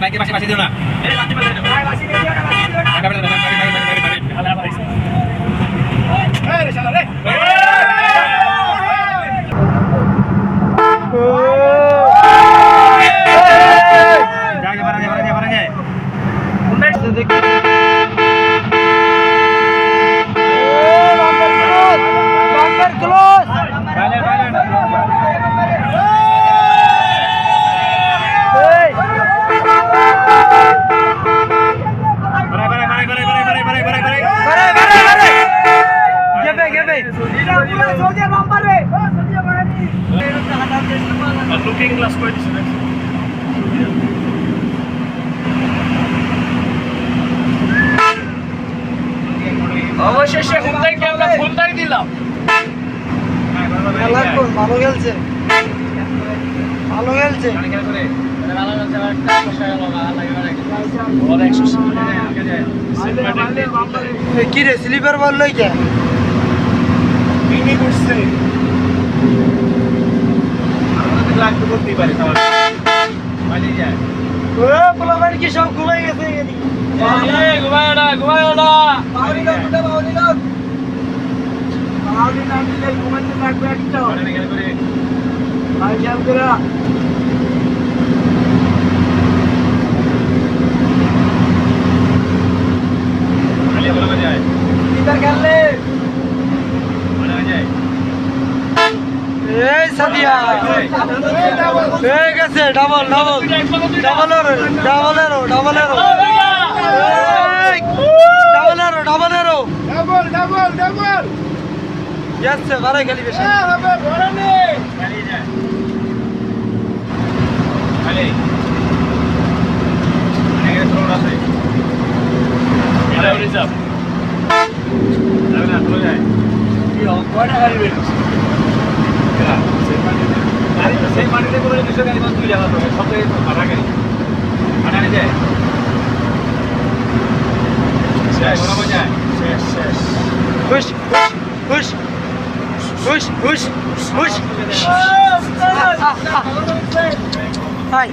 বাইকের পাশে পাশে দিও না। লুকিং গ্লাস করে দিছে অবশেষে হুন্দাইকে আমরা হুন্দাই দিলাম? ভালো খেলছে। ভালো খেলছে। একশো এ, কি রে স্লিপার বল লই কে মিনি করছে। ও পোলাপান কি সব ঘুমাই গেছে ঘুমায় না ঘুমায় না বাউলি দাও, দুটা বাউলি দাও। না দিলে ঘুমাইতে থাকবে একটা। ভাই খেয়াল করে। স্লিপার খেললে। সাদিয়া। এই গেছে double double double arrow double arrow double arrow double arrow double arrow double double double গেছে বারে খেলি বেশি। হবে ভরানি সেই মাটিতে কোনো কিছু গাড়ি তুই যাওয়া তো সব জায়গায় ভাড়া গাড়ি। ভাড়া নিয়ে যায়? শেষ যায় শেষ শেষ। খুশ খুশ খুশ খুশ খুশ খুশ হাই